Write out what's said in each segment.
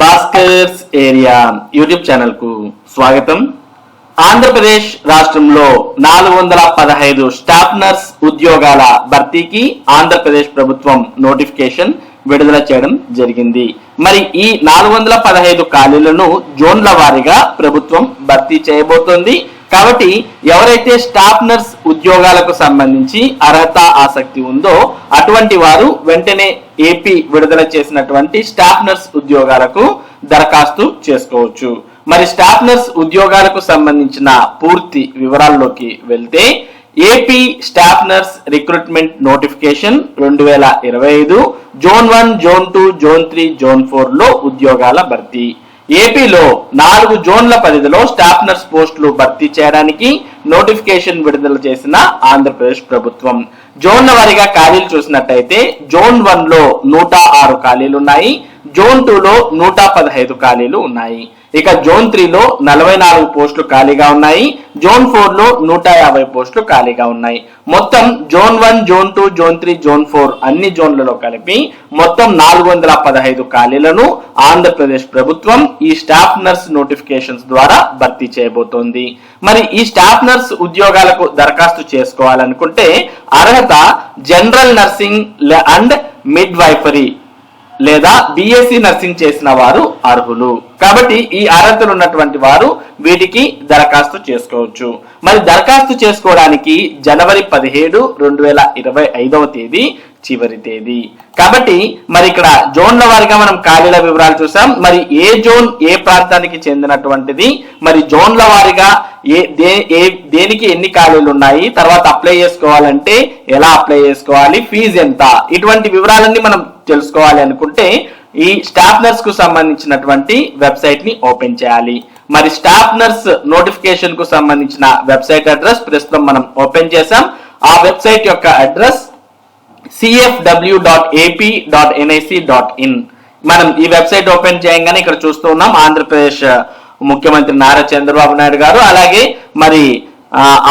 Bhaskar's area YouTube ఛానల్కు స్వాగతం. ఆంధ్రప్రదేశ్ రాష్ట్రంలో నాలుగు వందల పదహైదు స్టాఫ్ నర్స్ ఉద్యోగాల భర్తీకి ఆంధ్రప్రదేశ్ ప్రభుత్వం నోటిఫికేషన్ విడుదల చేయడం జరిగింది. మరి ఈ నాలుగు వందల పదహైదు ఖాళీలను జోన్ల వారీగా ప్రభుత్వం భర్తీ చేయబోతోంది. కాబట్టి ఎవరైతే స్టాఫ్ నర్స్ ఉద్యోగాలకు సంబంధించి అర్హత ఆసక్తి ఉందో అటువంటి వారు వెంటనే ఏపీ విడుదల చేసినటువంటి స్టాఫ్ నర్స్ ఉద్యోగాలకు దరఖాస్తు చేసుకోవచ్చు. మరి స్టాఫ్ నర్స్ ఉద్యోగాలకు సంబంధించిన పూర్తి వివరాల్లోకి వెళ్తే AP staff nurse recruitment notification రెండు వేల ఇరవై ఐదు zone one zone two zone three zone ఫోర్లో ఉద్యోగాల భర్తీ. ఏపీలో నాలుగు జోన్ల పరిధిలో స్టాఫ్ నర్స్ పోస్టులు భర్తీ చేయడానికి నోటిఫికేషన్ విడుదల చేసిన ఆంధ్రప్రదేశ్ ప్రభుత్వం. జోన్ల వారీగా ఖాళీలు చూసినట్టయితే జోన్ వన్లో నూట ఆరు ఖాళీలు ఉన్నాయి జోన్ టూ లో నూట పదహైదు ఖాళీలు ఉన్నాయి. ఇక జోన్ త్రీలో నలభై నాలుగు పోస్టులు ఖాళీగా ఉన్నాయి జోన్ ఫోర్లో నూట యాభై పోస్టులు ఖాళీగా ఉన్నాయి. మొత్తం zone one zone two zone three zone four అన్ని జోన్లలో కలిపి మొత్తం నాలుగు వందల పదహైదు ఖాళీలను ఆంధ్రప్రదేశ్ ప్రభుత్వం ఈ స్టాఫ్ నర్స్ నోటిఫికేషన్స్ ద్వారా భర్తీ చేయబోతోంది. మరి ఈ స్టాఫ్ నర్స్ ఉద్యోగాలకు దరఖాస్తు చేసుకోవాలనుకుంటే అర్హత general nursing and midwifery లేదా బిఎస్సి నర్సింగ్ చేసిన వారు అర్హులు. కాబట్టి ఈ అర్హతలు ఉన్నటువంటి వారు వీటికి దరఖాస్తు చేసుకోవచ్చు. మరి దరఖాస్తు చేసుకోవడానికి జనవరి పదిహేడు రెండు వేల ఇరవై ఐదవ తేదీ చివరి తేదీ. కాబట్టి మరి ఇక్కడ జోన్ల వారిగా మనం ఖాళీల వివరాలు చూసాం. మరి ఏ జోన్ ఏ ప్రాంతానికి చెందినటువంటిది? మరి జోన్ల వారిగా ఏ దే ఏ దేనికి ఎన్ని ఖాళీలు ఉన్నాయి? తర్వాత అప్లై చేసుకోవాలంటే ఎలా అప్లై చేసుకోవాలి? ఫీజు ఎంత? ఇటువంటి వివరాలన్నీ మనం తెలుసుకోవాలి అనుకుంటే ఈ స్టాఫ్ నర్స్కు సంబంధించినటువంటి వెబ్సైట్ని ఓపెన్ చేయాలి. మరి స్టాఫ్ నర్స్ నోటిఫికేషన్కు సంబంధించిన వెబ్సైట్ అడ్రస్ ప్రస్తుతం మనం ఓపెన్ చేసాం ఆ వెబ్సైట్ యొక్క address CFW dot AP dot NIC dot in మనం ఈ వెబ్సైట్ ఓపెన్ చేయగానే ఇక్కడ చూస్తూ ఉన్నాం ఆంధ్రప్రదేశ్ ముఖ్యమంత్రి నారా చంద్రబాబు నాయుడు గారు అలాగే మరి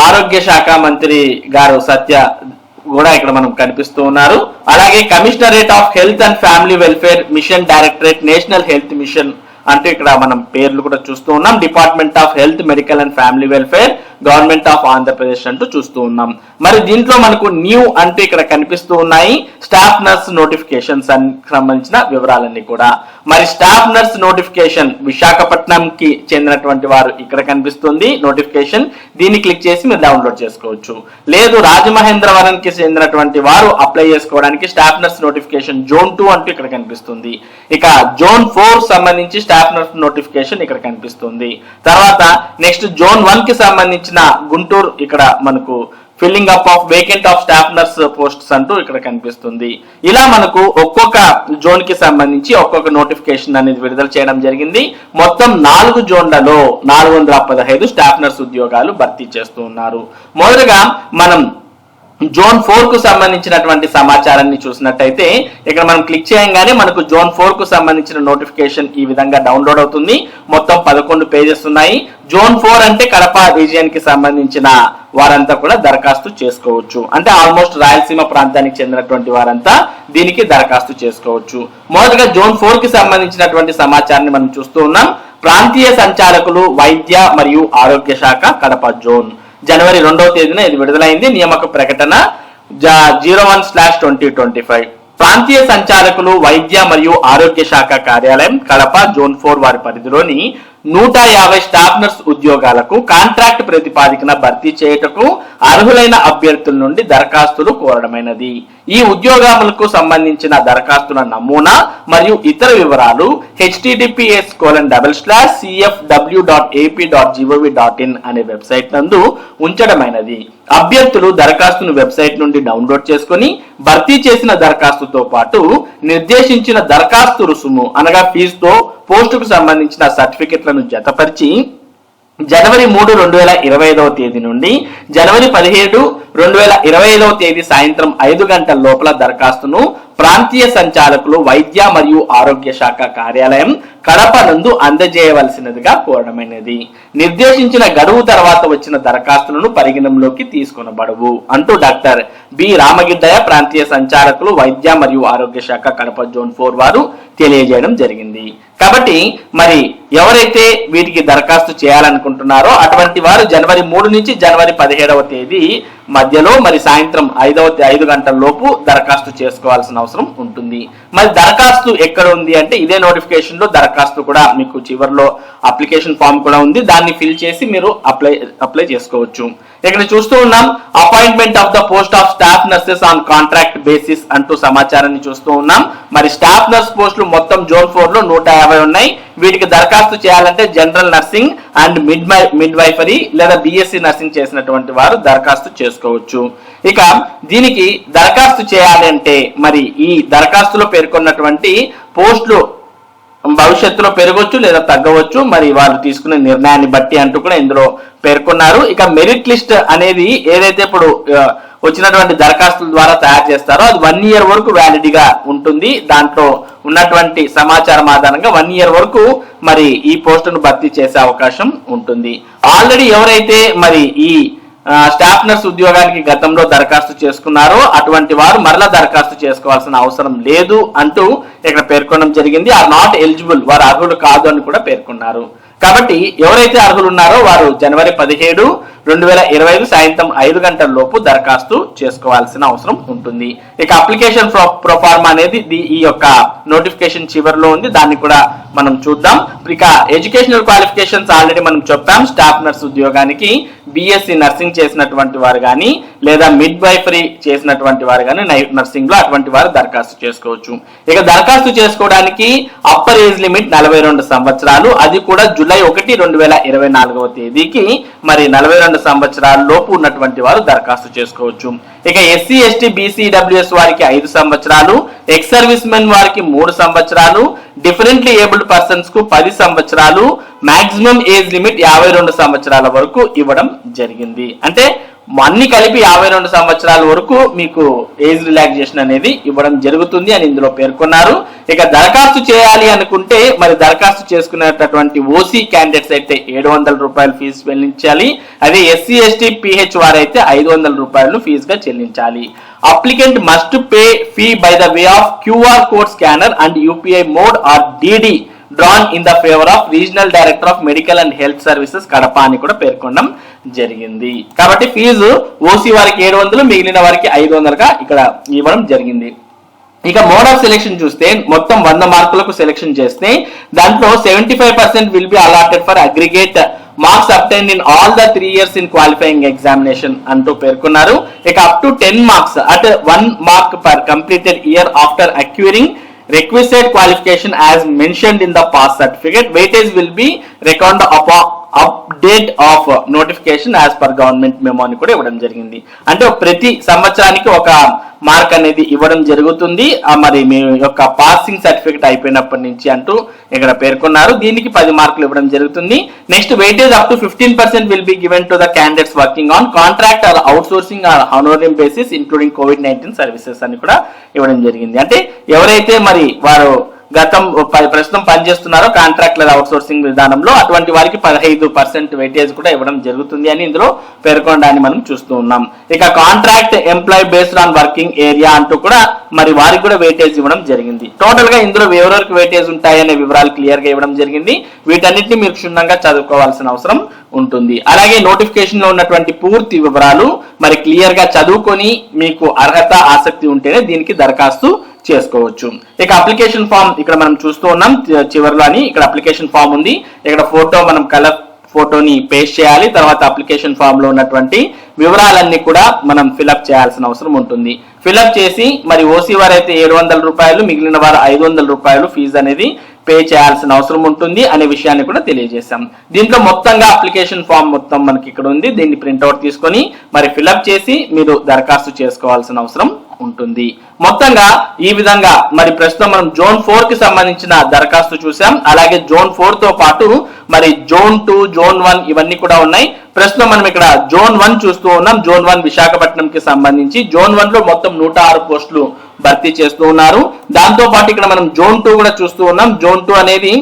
ఆరోగ్య శాఖ మంత్రి గారు సత్య కూడా ఇక్కడ మనం కనిపిస్తూ ఉన్నారు. అలాగే commissionerate of health and family welfare machine directorate national health machine అంటే ఇక్కడ మనం పేర్లు కూడా చూస్తూ ఉన్నాం. Department of health medical and family welfare government of Andhra Pradesh అంటూ చూస్తూ ఉన్నాం. మరి దీంట్లో మనకు న్యూ అంటూ ఇక్కడ కనిపిస్తూ ఉన్నాయి. స్టాఫ్ నర్స్ నోటిఫికేషన్స్ సంబంధించిన వివరాలన్నీ కూడా. మరి స్టాఫ్ నర్స్ నోటిఫికేషన్ విశాఖపట్నం కి చెందినటువంటి వారు ఇక్కడ కనిపిస్తుంది. నోటిఫికేషన్ దీన్ని క్లిక్ చేసి మీరు డౌన్లోడ్ చేసుకోవచ్చు. లేదు రాజమహేంద్రవరం కి చెందినటువంటి వారు అప్లై చేసుకోవడానికి staff nurse notification zone two అంటూ ఇక్కడ కనిపిస్తుంది. ఇక జోన్ ఫోర్ సంబంధించి స్టాఫ్ నర్స్ నోటిఫికేషన్ ఇక్కడ కనిపిస్తుంది. తర్వాత నెక్స్ట్ జోన్ వన్కి సంబంధించి సంబంధించిన గుంటూరు ఇక్కడ మనకు filling up of vacant of staff nurse posts అంటూ ఇక్కడ కనిపిస్తుంది. ఇలా మనకు ఒక్కొక్క జోన్కి సంబంధించి ఒక్కొక్క నోటిఫికేషన్ అనేది విడుదల చేయడం జరిగింది. మొత్తం నాలుగు జోన్లలో నాలుగు వందల పదహైదు స్టాఫ్ నర్స్ ఉద్యోగాలు భర్తీ చేస్తూ ఉన్నారు. మొదటగా మనం జోన్ ఫోర్కు సంబంధించినటువంటి సమాచారాన్ని చూసినట్టయితే ఇక్కడ మనం క్లిక్ చేయగానే మనకు జోన్ ఫోర్కు సంబంధించిన నోటిఫికేషన్ ఈ విధంగా డౌన్లోడ్ అవుతుంది. మొత్తం పదకొండు పేజెస్ ఉన్నాయి. జోన్ ఫోర్ అంటే కడప రీజియన్కి సంబంధించిన వారంతా కూడా దరఖాస్తు చేసుకోవచ్చు. అంటే ఆల్మోస్ట్ రాయలసీమ ప్రాంతానికి చెందినటువంటి వారంతా దీనికి దరఖాస్తు చేసుకోవచ్చు. మొదటగా జోన్ ఫోర్కి సంబంధించినటువంటి సమాచారాన్ని మనం చూస్తూ ఉన్నాం. ప్రాంతీయ సంచాలకులు వైద్య మరియు ఆరోగ్య శాఖ కడప జోన్. జనవరి రెండవ తేదీన ఇది విడుదలైంది. నియామక ప్రకటన zero one slash twenty twenty five. ప్రాంతీయ సంచాలకులు వైద్య మరియు ఆరోగ్య శాఖ కార్యాలయం కడప జోన్ ఫోర్ వారి పరిధిలోని నూట యాభై స్టాఫ్ నర్స్ ఉద్యోగాలకు కాంట్రాక్ట్ ప్రతిపాదికన భర్తీ చేయుటకు అర్హులైన అభ్యర్థుల నుండి దరఖాస్తులు కోరడమైనది. ఈ ఉద్యోగములకు సంబంధించిన దరఖాస్తుల నమూనా మరియు ఇతర వివరాలు HTTPS colon double slash CFW dot AP dot GOV dot in అనే వెబ్సైట్ నందు ఉంచడమైనది. అభ్యర్థులు దరఖాస్తును వెబ్సైట్ నుండి డౌన్లోడ్ చేసుకొని భర్తీ చేసిన దరఖాస్తుతో పాటు నిర్దేశించిన దరఖాస్తు రుసుము అనగా ఫీజుతో పోస్టుకు సంబంధించిన సర్టిఫికెట్లను జతపరిచి జనవరి మూడు రెండు వేల ఇరవై ఐదవ తేదీ నుండి జనవరి పదిహేడు రెండు వేల ఇరవై ఐదవ తేదీ సాయంత్రం ఐదు గంటల లోపల దరఖాస్తును ప్రాంతీయ సంచాలకులు వైద్య మరియు ఆరోగ్య శాఖ కార్యాలయం కడప నందు అందజేయవలసినదిగా కోరడమైనది. నిర్దేశించిన గడువు తర్వాత వచ్చిన దరఖాస్తులను పరిగణంలోకి తీసుకొనబడవు అంటూ డాక్టర్ బి రామగిడ్డయ్య ప్రాంతీయ సంచాలకులు వైద్య మరియు ఆరోగ్య శాఖ కడప జోన్ ఫోర్ వారు తెలియజేయడం జరిగింది. కాబట్టి మరి ఎవరైతే వీటికి దరఖాస్తు చేయాలనుకుంటున్నారో అటువంటి వారు జనవరి మూడు నుంచి జనవరి పదిహేడవ తేదీ మధ్యలో మరి సాయంత్రం ఐదవ ఐదు గంటల లోపు దరఖాస్తు చేసుకోవాల్సిన అవసరం ఉంటుంది. మరి దరఖాస్తు ఎక్కడ ఉంది అంటే ఇదే నోటిఫికేషన్లో దరఖాస్తు కూడా మీకు చివరిలో అప్లికేషన్ ఫామ్ కూడా ఉంది. దాన్ని ఫిల్ చేసి మీరు అప్లై అప్లై చేసుకోవచ్చు. ఇక్కడ చూస్తూ ఉన్నాం appointment of the post of staff nurses on contract basis అంటూ సమాచారాన్ని చూస్తూ ఉన్నాం. మరి స్టాఫ్ నర్స్ పోస్టులు మొత్తం జోన్ ఫోర్లో నూట యాభై ఉన్నాయి. వీటికి దరఖాస్తు చేయాలంటే general nursing and mid midwifery లేదా బిఎస్సి నర్సింగ్ చేసినటువంటి వారు దరఖాస్తు చేసుకోవచ్చు. ఇక దీనికి దరఖాస్తు చేయాలంటే మరి ఈ దరఖాస్తులో పేర్కొన్నటువంటి పోస్టులు భవిష్యత్తులో పెరగవచ్చు లేదా తగ్గవచ్చు. మరి వాళ్ళు తీసుకునే నిర్ణయాన్ని బట్టి అంటూ కూడా ఇందులో పేర్కొన్నారు. ఇక మెరిట్ లిస్ట్ అనేది ఏదైతే ఇప్పుడు వచ్చినటువంటి దరఖాస్తుల ద్వారా తయారు చేస్తారో అది వన్ ఇయర్ వరకు వ్యాలిడిగా ఉంటుంది. దాంట్లో ఉన్నటువంటి సమాచారం ఆధారంగా వన్ ఇయర్ వరకు మరి ఈ పోస్టును భర్తీ చేసే అవకాశం ఉంటుంది. ఆల్రెడీ ఎవరైతే మరి ఈ స్టాఫ్ నర్స్ ఉద్యోగానికి గతంలో దరఖాస్తు చేసుకున్నారో. అటువంటి వారు మరలా దరఖాస్తు చేసుకోవాల్సిన అవసరం లేదు అంటూ ఇక్కడ పేర్కొనడం జరిగింది. ఆర్ నాట్ ఎలిజిబుల్ వారు అర్హులు కాదు అని కూడా పేర్కొన్నారు. కాబట్టి ఎవరైతే అర్హులు ఉన్నారో వారు జనవరి పదిహేడు రెండు వేల ఇరవై ఐదు సాయంత్రం ఐదు గంటల లోపు దరఖాస్తు చేసుకోవాల్సిన అవసరం ఉంటుంది. ఇక అప్లికేషన్ ప్రొఫార్మ్ అనేది ది- ఈ యొక్క నోటిఫికేషన్ చివరిలో ఉంది. దాన్ని కూడా మనం చూద్దాం. ఇక ఎడ్యుకేషనల్ క్వాలిఫికేషన్స్ ఆల్రెడీ మనం చెప్పాం. స్టాఫ్ నర్స్ ఉద్యోగానికి బిఎస్సి నర్సింగ్ చేసినటువంటి వారు కానీ లేదా మిడ్ వైఫరీ చేసినటువంటి వారు కానీ నర్సింగ్లో అటువంటి వారు దరఖాస్తు చేసుకోవచ్చు. ఇక దరఖాస్తు చేసుకోవడానికి అప్పర్ ఏజ్ లిమిట్ నలభై రెండు సంవత్సరాలు. అది కూడా జులై ఒకటి రెండు వేల ఇరవై నాలుగవ తేదీకి మరి నలభై రెండు సంవత్సరాల లోపు ఉన్నటువంటి వారు దరఖాస్తు చేసుకోవచ్చు. ఇక ఎస్సీ ఎస్టీ బీసీ డబ్ల్యూఎస్ వారికి ఐదు సంవత్సరాలు ఎక్స్ సర్వీస్ మెన్ వారికి మూడు సంవత్సరాలు డిఫరెంట్లీ ఏబుల్డ్ పర్సన్స్కు పది సంవత్సరాలు మాక్సిమం ఏజ్ లిమిట్ యాభై రెండు సంవత్సరాల వరకు ఇవ్వడం జరిగింది. అంటే అన్ని కలిపి యాభై రెండు సంవత్సరాల వరకు మీకు ఏజ్ రిలాక్సేషన్ అనేది ఇవ్వడం జరుగుతుంది అని ఇందులో పేర్కొన్నారు. ఇక దరఖాస్తు చేయాలి అనుకుంటే మరి దరఖాస్తు చేసుకునేటటువంటి ఓసీ క్యాండిడేట్స్ అయితే ఏడు వందల రూపాయలు ఫీజు చెల్లించాలి. అదే ఎస్సీ ఎస్టీ పిహెచ్ వారైతే ఐదు వందల రూపాయలు ఫీజుగా చెల్లించాలి. Applicant must pay fee by the way of QR code scanner and UPI mode or DD drawn in the favour of regional director of medical and health services Kadapa అని కూడా పేర్కొనడం జరిగింది. కాబట్టి ఫీజు ఓసీ వారికి ఏడు వందలు మిగిలిన వారికి ఐదు వందలుగా ఇక్కడ ఇవ్వడం జరిగింది. ఇక మోడ్ ఆఫ్ సెలెక్షన్ చూస్తే మొత్తం వంద మార్కులకు సెలెక్షన్ చేస్తే దాంట్లో seventy five percent will be allotted for aggregate marks obtain in all the three years in qualifying examination అంటూ పేర్కొన్నారు. ఇక up to ten marks at one mark per completed year after acquiring requisite qualification as mentioned in the pass certificate. Weightage will be reckoned upon update of notification as per government memo అని కూడా ఇవ్వడం జరిగింది. అంటే ప్రతి సంవత్సరానికి ఒక mark అనేది ఇవ్వడం జరుగుతుంది. మరి మీ యొక్క పాసింగ్ సర్టిఫికేట్ అయిపోయినప్పటి నుంచి అంటూ ఇక్కడ పేర్కొన్నారు. దీనికి పది మార్కులు ఇవ్వడం జరుగుతుంది. Next weightage up to fifteen percent will be given to the candidates working on contract or outsourcing or honorarium basis including COVID nineteen services అని కూడా ఇవ్వడం జరిగింది. అంటే ఎవరైతే మరి వారు గతం ప్రస్తుతం పనిచేస్తున్నారో కాంట్రాక్ట్ లేదా అవుట్సోర్సింగ్ విధానంలో. అటువంటి వారికి పదహైదు పర్సెంట్ వెయిటేజ్ కూడా ఇవ్వడం జరుగుతుంది అని ఇందులో పేర్కొనడాన్ని మనం చూస్తూ ఉన్నాం. ఇక contract employ based on working area అంటూ కూడా మరి వారికి కూడా వెయిటేజ్ ఇవ్వడం జరిగింది. టోటల్గా ఇందులో ఎవరెవరికి వెయిటేజ్ ఉంటాయనే వివరాలు క్లియర్గా ఇవ్వడం జరిగింది. వీటన్నిటిని మీరు క్షుణ్ణంగా చదువుకోవాల్సిన అవసరం ఉంటుంది. అలాగే నోటిఫికేషన్లో ఉన్నటువంటి పూర్తి వివరాలు మరి క్లియర్గా చదువుకొని మీకు అర్హత ఆసక్తి ఉంటేనే దీనికి దరఖాస్తు చేసుకోవచ్చు. ఇక అప్లికేషన్ ఫామ్ ఇక్కడ మనం చూస్తూ ఉన్నాం. చివరిలో అని ఇక్కడ అప్లికేషన్ ఫామ్ ఉంది. ఇక్కడ ఫోటో మనం కలర్ ఫోటోని పేస్ట్ చేయాలి. తర్వాత అప్లికేషన్ ఫామ్లో ఉన్నటువంటి వివరాలన్నీ కూడా మనం ఫిలప్ చేయాల్సిన అవసరం ఉంటుంది. ఫిలప్ చేసి మరి ఓసీ వారు అయితే ఏడు వందల రూపాయలు మిగిలిన వారు ఐదు వందల రూపాయలు ఫీజు అనేది పే చేయాల్సిన అవసరం ఉంటుంది అనే విషయాన్ని కూడా తెలియజేశాం. దీంట్లో మొత్తంగా అప్లికేషన్ ఫామ్ మొత్తం మనకి ఇక్కడ ఉంది. దీన్ని ప్రింట్అవుట్ తీసుకొని మరి ఫిలప్ చేసి మీరు దరఖాస్తు చేసుకోవాల్సిన అవసరం ఉంటుంది. మొత్తంగా ఈ విధంగా మరి ప్రస్తుతం మనం జోన్ ఫోర్కి సంబంధించిన దరఖాస్తు చూసాం అలాగే జోన్ ఫోర్తో పాటు మరి జోన్ టూ జోన్ వన్ ఇవన్నీ కూడా ఉన్నాయి. ప్రస్తుతం మనం ఇక్కడ జోన్ వన్ చూస్తూ ఉన్నాం. జోన్ వన్ విశాఖపట్నం కి సంబంధించి జోన్ వన్లో మొత్తం నూట ఆరు పోస్టులు భర్తీ చేస్తూ ఉన్నారు. దాంతో పాటు ఇక్కడ మనం జోన్ టూ కూడా చూస్తూ ఉన్నాం. జోన్ టూ అనేది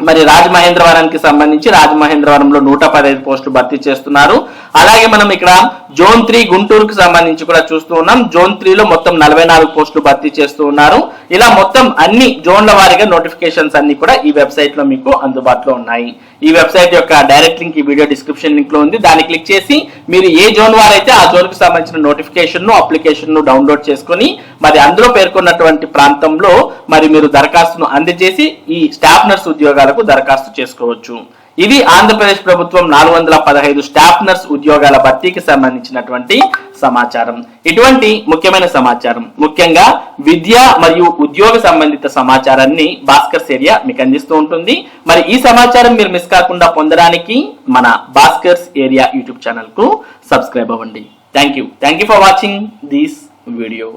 మరి రాజమహేంద్రవరానికి సంబంధించి రాజమహేంద్రవరంలో నూట పదహైదు పోస్టులు భర్తీ చేస్తున్నారు. అలాగే మనం ఇక్కడ జోన్ త్రీ గుంటూరుకు సంబంధించి కూడా చూస్తూ ఉన్నాం. జోన్ త్రీలో మొత్తం నలభై నాలుగు పోస్టులు భర్తీ చేస్తూ ఉన్నారు. ఇలా మొత్తం అన్ని జోన్ల వారీగా నోటిఫికేషన్స్ అన్ని కూడా ఈ వెబ్సైట్లో మీకు అందుబాటులో ఉన్నాయి. ఈ వెబ్సైట్ యొక్క డైరెక్ట్ లింక్ ఈ వీడియో డిస్క్రిప్షన్ లింక్లో ఉంది. దాన్ని క్లిక్ చేసి మీరు ఏ జోన్ వారైతే ఆ జోన్కు సంబంధించిన నోటిఫికేషన్ను అప్లికేషన్ను డౌన్లోడ్ చేసుకొని మరి అందులో పేర్కొన్నటువంటి ప్రాంతంలో మరి మీరు దరఖాస్తును అందజేసి ఈ స్టాఫ్ నర్స్ ఉద్యోగాలకు దరఖాస్తు చేసుకోవచ్చు. ఇది ఆంధ్రప్రదేశ్ ప్రభుత్వం నాలుగు వందల పదహైదు స్టాఫ్ నర్స్ ఉద్యోగాల భర్తీకి సంబంధించినటువంటి సమాచారం. ఇటువంటి ముఖ్యమైన సమాచారం. ముఖ్యంగా విద్య మరియు ఉద్యోగ సంబంధిత సమాచారాన్ని భాస్కర్స్ ఏరియా మీకు అందిస్తూ ఉంటుంది. మరి ఈ సమాచారం మీరు మిస్ కాకుండా పొందడానికి మన భాస్కర్స్ ఏరియా యూట్యూబ్ ఛానల్కు సబ్స్క్రైబ్ అవ్వండి. Thank you thank you for watching this video